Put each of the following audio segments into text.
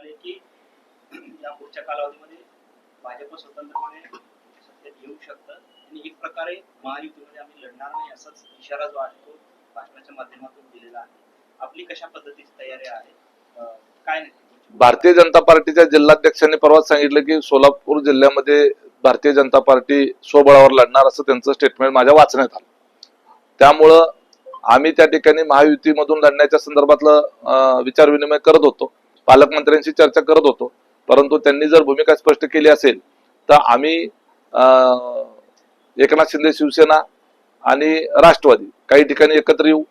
आले की या पुढच्या कालावधीमध्ये भाजप स्वतंत्रपणे सत्तेत येऊ शकतं. आणि एक प्रकारे महायुतीमध्ये आम्ही लढणार नाही असाच इशारा जो आहे तो भाषणाच्या माध्यमातून दिलेला आहे. आपली कशा पद्धतीची तयारी आहे? काय नाही भारतीय जनता पार्टीच्या जिल्हाध्यक्षांनी परवाच सांगितलं की सोलापूर जिल्ह्यामध्ये भारतीय जनता पार्टी स्वबळावर लढणार असं त्यांचं स्टेटमेंट माझ्या वाचण्यात आलं. त्यामुळं आम्ही त्या ठिकाणी महायुतीमधून लढण्याच्या संदर्भातलं अं, विचारविनिमय करत होतो. पालकमंत्र्यांशी चर्चा करत होतो. परंतु त्यांनी जर भूमिका स्पष्ट केली असेल तर आम्ही अं, एकनाथ शिंदे शिवसेना आणि राष्ट्रवादी काही ठिकाणी एकत्र येऊ.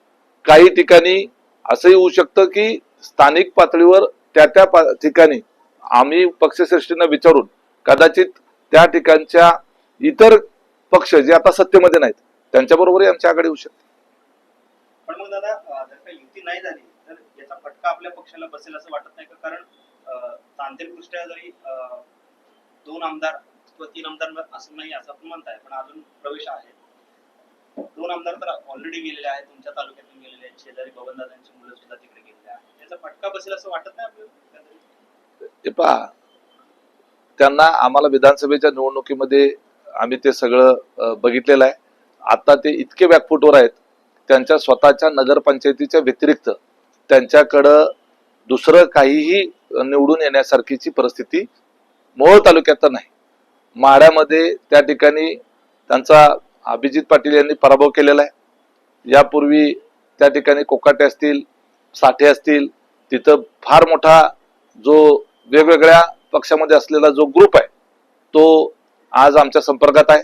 काही ठिकाणी असंही होऊ शकतं की स्थानिक पातळीवर त्या त्या ठिकाणी आम्ही पक्षश्रेष्ठींना विचारून कदाचित त्या ठिकाणच्या इतर पक्ष जे आता सत्तेमध्ये नाहीत त्यांच्याबरोबरही आमच्या आघाडी होऊ शकते. पण मग दादा युती नाही झाली तर याचा फटका आपल्या पक्षाला बसेल असं वाटत नाही का? कारण तांत्रिक तांत्रिकदृष्ट्या जरी दोन आमदार किंवा तीन आमदार असं नाही असं आपण म्हणताय पण अजून प्रवेश आहे. दोन आमदार तर ऑलरेडी गेलेले आहेत तुमच्या तालुक्यातून गेलेले आहेत शेजारी बबनदादांची मुलं सुद्धा तिकडे गेलेले आहेत. याचा फटका बसेल असं वाटत नाही आपल्याला पहा त्यांना आम्हाला विधानसभेच्या निवडणुकीमध्ये आम्ही ते सगळं बघितलेलं आहे. आता ते इतके बॅकफुटवर आहेत त्यांच्या स्वतःच्या नगरपंचायतीच्या व्यतिरिक्त त्यांच्याकडं दुसरं काहीही निवडून येण्यासारखीची परिस्थिती मोहोळ तालुक्यात तर नाही. माढ्यामध्ये त्या ठिकाणी त्यांचा अभिजित पाटील यांनी पराभव केलेला आहे. यापूर्वी त्या ठिकाणी कोकाटे असतील साठे असतील तिथं फार मोठा जो वेगवेगळ्या पक्षामध्ये असलेला जो ग्रुप आहे तो आज आमच्या संपर्कात आहे.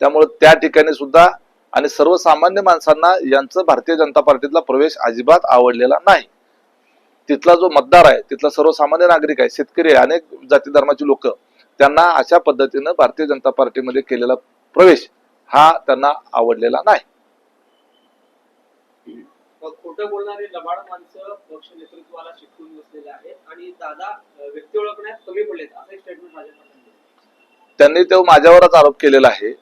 त्यामुळे त्या ठिकाणी सुद्धा आणि सर्वसामान्य माणसांना यांचं भारतीय जनता पार्टीतला प्रवेश अजिबात आवडलेला नाही. तिथला जो मतदार आहे तिथला सर्वसामान्य नागरिक आहे शेतकरी आहे अनेक जाती धर्माची लोक त्यांना अशा पद्धतीनं भारतीय जनता पार्टीमध्ये केलेला प्रवेश हा त्यांना आवडलेला नाही. मग खोटं बोलणारे लबाड माणसं पक्ष नेतृत्वाला शिकवून बसलेले आहेत आणि दादा अं, व्यक्ती ओळखण्यात कमी पडलेत असं स्टेटमेंट भाजपने दिलं. त्यांनी तो माझ्यावरच आरोप केलेला आहे.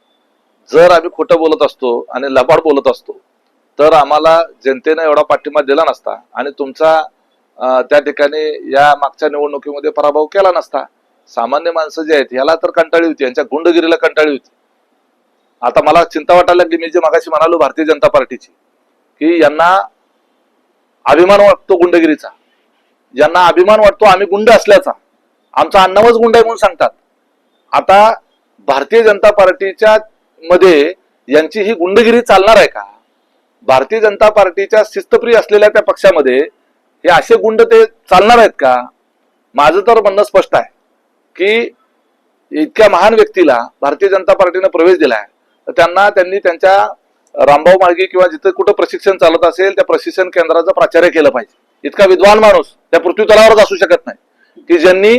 जर आम्ही खोटं बोलत असतो आणि लबाड बोलत असतो तर आम्हाला जनतेनं एवढा पाठिंबा दिला नसता आणि तुमचा त्या ठिकाणी या मागच्या निवडणुकीमध्ये पराभव केला नसता. सामान्य माणसं जे आहेत ह्याला तर कंटाळी होती यांच्या गुंडगिरीला कंटाळी होती. आता मला चिंता वाटायला लागली मी जे मागाशी म्हणालो भारतीय जनता पार्टीची की यांना अभिमान वाटतो गुंडगिरीचा. यांना अभिमान वाटतो आम्ही गुंड असल्याचा. आमचा अण्णावच गुंड आहे म्हणून सांगतात. आता भारतीय जनता पार्टीच्या मध्ये यांची ही गुंडगिरी चालणार आहे का? भारतीय जनता पार्टीच्या शिस्तप्रिय असलेल्या त्या पक्षामध्ये हे असे गुंड ते चालणार आहेत का? माझं तर म्हणणं स्पष्ट आहे की इतक्या महान व्यक्तीला भारतीय जनता पार्टीने प्रवेश दिलाय. तर त्यांना त्यांनी त्यांच्या रामभाऊ मार्गे किंवा जिथं कुठं प्रशिक्षण चालत असेल त्या प्रशिक्षण केंद्राचं प्राचार्य केलं पाहिजे. इतका विद्वान माणूस त्या पृथ्वी तलावरच असू शकत नाही. की ज्यांनी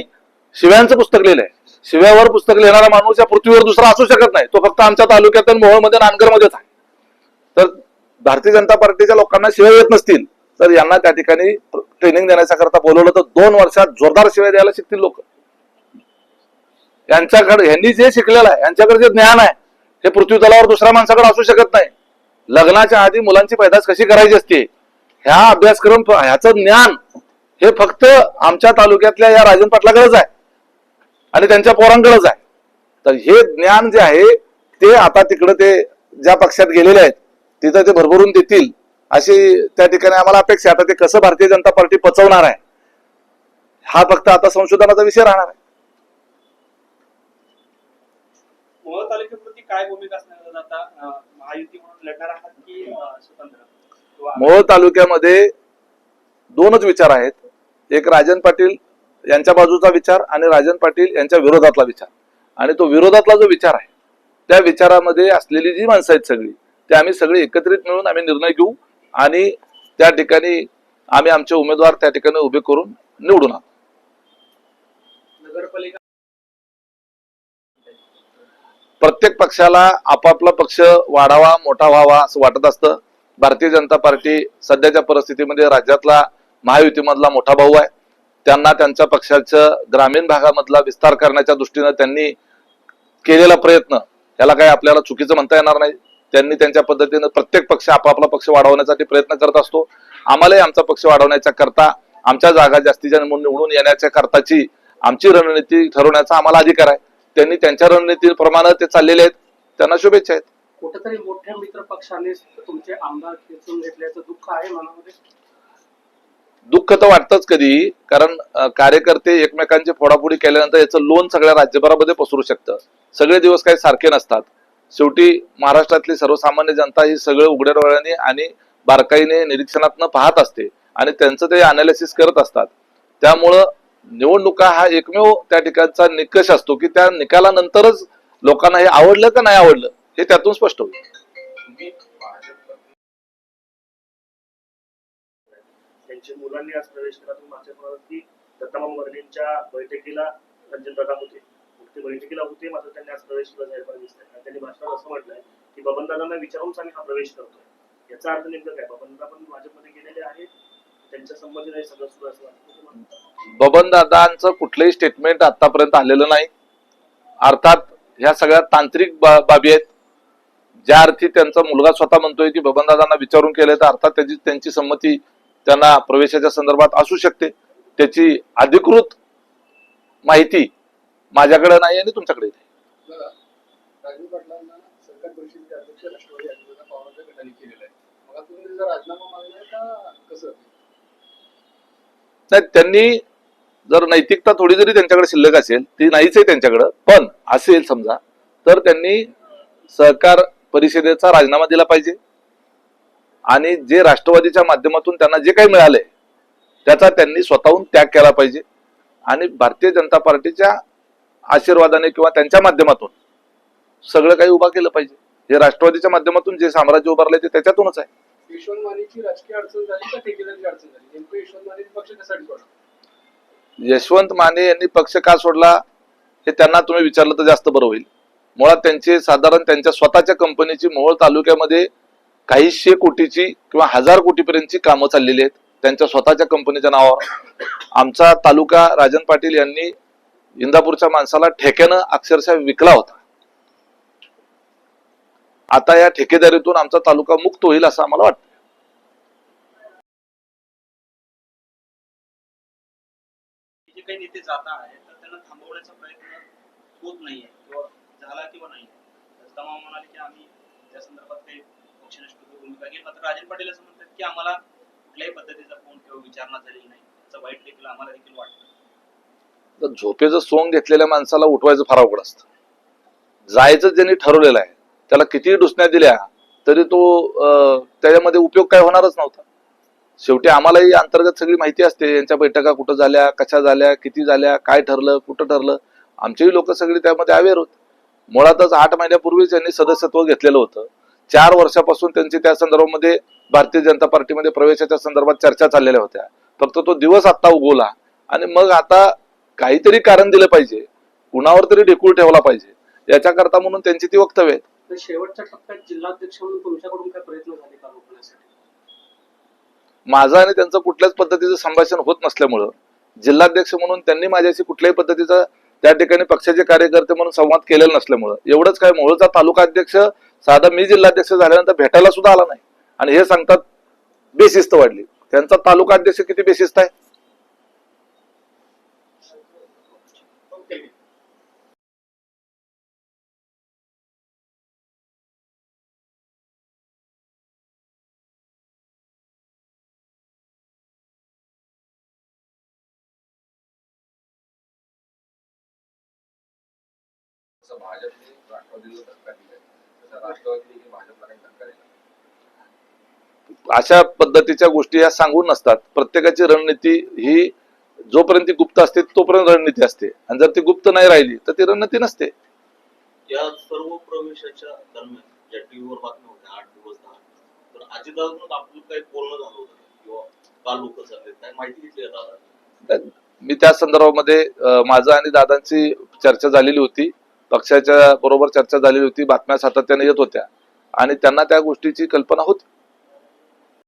शिव्यांचं पुस्तक लिहिलंय शिव्यावर पुस्तक लिहिणारा माणूस या पृथ्वीवर दुसरा असू शकत नाही. तो फक्त आमच्या तालुक्यात आणि मोहोळमध्ये नांदगडमध्येच आहे. तर भारतीय जनता पार्टीच्या लोकांना शिव्या येत नसतील तर यांना त्या ठिकाणी ट्रेनिंग देण्याच्या करता बोलवलं तर दोन वर्षात जोरदार शिव्या द्यायला शिकतील लोक. यांच्याकडे यांनी जे शिकलेलं आहे यांच्याकडे जे ज्ञान आहे हे पृथ्वी तलावर दुसऱ्या माणसाकडे असू शकत नाही. लग्नाच्या आधी मुलांची पैदास कशी करायची असते ह्या अभ्यासक्रम ह्याचं ज्ञान हे फक्त आमच्या तालुक्यातल्या या राजन पाटलाकडेच आहे. आणि त्यांच्या पोरांकडेच आहे. तर हे ज्ञान जे आहे ते आता तिकडे ते ज्या पक्षात गेलेले आहेत तिथं ते भरभरून देतील अशी त्या ठिकाणी आम्हाला अपेक्षा आहे. आता ते कसं भारतीय जनता पार्टी पचवणार आहे हा फक्त आता संशोधनाचा विषय राहणार आहे. मोहोळ तालुक्यामध्ये दोनच विचार आहेत. एक राजन पाटील यांच्या बाजूचा विचार आणि राजन पाटील यांच्या विरोधातला विचार. आणि तो विरोधातला जो विचार आहे त्या विचारामध्ये असलेली जी माणसं आहेत सगळी ते आम्ही सगळे एकत्रित मिळून आम्ही निर्णय घेऊ आणि त्या ठिकाणी आम्ही आमचे उमेदवार त्या ठिकाणी उभे करून निवडून नगरपालिका प्रत्येक पक्षाला आपापला पक्ष वाढावा मोठा व्हावा असं वाटत असतं. भारतीय जनता पार्टी सध्याच्या परिस्थितीमध्ये राज्यातला महायुतीमधला मोठा भाऊ आहे. त्यांना त्यांच्या पक्षाचं ग्रामीण भागामधला विस्तार करण्याच्या दृष्टीनं त्यांनी केलेला प्रयत्न याला काही आपल्याला चुकीचं म्हणता येणार नाही. त्यांनी त्यांच्या पद्धतीनं प्रत्येक पक्ष आपापला पक्ष वाढवण्यासाठी प्रयत्न करत असतो. आम्हालाही आमचा पक्ष वाढवण्याच्या करता आमच्या जागा जास्तीच्या निवडून येण्याच्या करताची आमची रणनीती ठरवण्याचा आम्हाला अधिकार आहे. त्यांनी त्यांच्या रणनीतीप्रमाणे ते चाललेले आहेत. त्यांना शुभेच्छा आहेत. कुठेतरी मोठ्या मित्र पक्षाने तुमचे आमदार खेचून घेतल्याचं दुःख आहे मनामध्ये? दुःख तर वाटतंच कधी कारण कार्यकर्ते एकमेकांची फोडाफोडी केल्यानंतर याचं लोन सगळ्या राज्यभरामध्ये पसरू शकतं. सगळे दिवस काही सारखे नसतात. शेवटी महाराष्ट्रातली सर्वसामान्य जनता ही सगळं उघड्या डोळ्याने आणि बारकाईने निरीक्षणातनं पाहत असते आणि त्यांचं ते अनालिसिस करत असतात. त्यामुळं निवडणुका हा एकमेव त्या ठिकाणचा निकष असतो की त्या निकालानंतरच लोकांना हे आवडलं का नाही आवडलं हे त्यातून स्पष्ट होईल. त्यांच्या मुलांनी आज प्रवेश केला तुम्ही मागच्या म्हणालात की दत्तामा वर्णींच्या बैठकीला रंजन दादा होते. ते बैठकीला होते मात्र त्यांनी आज प्रवेश केला जाहीरपणे दिसतंय. त्यांनी भाषणात असं म्हटलंय की बबनदादांना विचारूनच आम्ही हा प्रवेश करतोय. याचा अर्थ नेमकं काय? बबनदादा पण भाजपमध्ये गेलेले आहेत. त्यांच्या संबंधित हे सगळं सुरू असं बबन दादांचं कुठलंही स्टेटमेंट आतापर्यंत आलेलं नाही. अर्थात ह्या सगळ्या तांत्रिक बा- बाबी आहेत. ज्या अर्थी त्यांचा मुलगा स्वतः म्हणतोय की बबन दादांना विचारून केलंय तर अर्थात त्याची त्यांची संमती त्यांना प्रवेशाच्या संदर्भात असू शकते. त्याची अधिकृत माहिती माझ्याकडे नाही आणि तुमच्याकडे नाही. त्यांनी जर नैतिकता थोडी जरी त्यांच्याकडे शिल्लक असेल ती नाहीच आहे त्यांच्याकडं पण असेल समजा तर त्यांनी सहकार परिषदेचा राजीनामा दिला पाहिजे. आणि जे राष्ट्रवादीच्या माध्यमातून त्यांना जे काही मिळालंय त्याचा त्यांनी स्वतःहून त्याग केला पाहिजे. आणि भारतीय जनता पार्टीच्या आशीर्वादाने किंवा त्यांच्या माध्यमातून सगळं काही उभा केलं पाहिजे. हे राष्ट्रवादीच्या माध्यमातून जे साम्राज्य उभारलंय ते त्याच्यातूनच आहे. यशवंत माने यांनी पक्ष का सोडला हे त्यांना तुम्ही विचारलं तर जास्त बरं होईल. मुळात त्यांचे साधारण त्यांच्या स्वतःच्या कंपनीची मोहोळ तालुक्यामध्ये काहीशे कोटीची किंवा हजार कोटीपर्यंतची कामं चाललेली आहेत. त्यांच्या स्वतःच्या कंपनीच्या नावावर. आमचा तालुका राजन पाटील यांनी इंदापूरच्या माणसाला ठेक्यानं अक्षरशः विकला होता. आता या ठेकेदारीतून आमचा तालुका मुक्त होईल असं आम्हाला वाटतं काही नेते जात आहेत तर त्यांना थांबवण्याचा प्रयत्न होत नाहीये किंवा झाला किंवा नाही. तमाम म्हणाले की आम्ही त्या संदर्भात काही पक्षनिष्ठ भूमिका घेईल मात्र राजन पाटील असं म्हणतात की आम्हाला कुठल्याही पद्धतीचा फोन किंवा विचारणा झालेली नाही. त्याचं वाईट देखील आम्हाला देखील वाटतं. झोपेचं सोंग घेतलेल्या माणसाला उठवायचं फार अवघड असतं. जायचं ज्यांनी ठरवलेलं आहे त्याला कितीही डुसण्या दिल्या तरी तो त्याच्यामध्ये उपयोग काय होणारच नव्हता. शेवटी आम्हालाही अंतर्गत सगळी माहिती असते यांच्या बैठका कुठं झाल्या कशा झाल्या किती झाल्या काय ठरलं कुठं ठरलं. आमचेही लोक सगळी त्यामध्ये अवेअर होत. मुळातच आठ महिन्यापूर्वीच यांनी सदस्यत्व घेतलेलं होतं. चार वर्षापासून त्यांची त्या संदर्भामध्ये भारतीय जनता पार्टीमध्ये प्रवेशाच्या संदर्भात चर्चा चाललेल्या होत्या. फक्त तो दिवस आता उगवला आणि मग आता काहीतरी कारण दिलं पाहिजे. कुणावर तरी ढेकूळ ठेवला पाहिजे. याच्याकरता म्हणून त्यांची ती वक्तव्य आहेत. तर शेवटच्या टप्प्यात जिल्हाध्यक्ष म्हणून तुमच्याकडून काय प्रयत्न झाले का रोखण्यासाठी? माझं आणि त्यांचं कुठल्याच पद्धतीचं संभाषण होत नसल्यामुळं जिल्हाध्यक्ष म्हणून त्यांनी माझ्याशी कुठल्याही पद्धतीचा त्या ठिकाणी पक्षाचे कार्यकर्ते म्हणून संवाद केलेला नसल्यामुळं एवढंच काय मोहोळचा तालुका अध्यक्ष साधा मी जिल्हाध्यक्ष झाल्यानंतर भेटायला सुद्धा आला नाही. आणि हे सांगतात बेशिस्त वाढली. त्यांचा तालुका अध्यक्ष किती बेशिस्त आहे? भाजपने अशा पद्धतीच्या गोष्टी या सांगून नसतात. प्रत्येकाची रणनीती ही जोपर्यंत ती गुप्त असते तोपर्यंत रणनीती असते. आणि जर ती गुप्त नाही राहिली तर ती रणनीती नसते. या सर्व प्रवेशाच्या दरम्यान टीव्हीवर बातम्या होत्या आठ दिवस दहा दिवस, तर अजितदादांसोबत आपलं काही बोलणं झालं होतं का? किंवा लोक काय माहिती घेतली आहे दादा मी त्या संदर्भामध्ये माझं आणि दादांची चर्चा झालेली होती. पक्षाच्या बरोबर चर्चा झालेली होती बातम्या सातत्याने येत होत्या. आणि त्यांना त्या गोष्टीची कल्पना होती.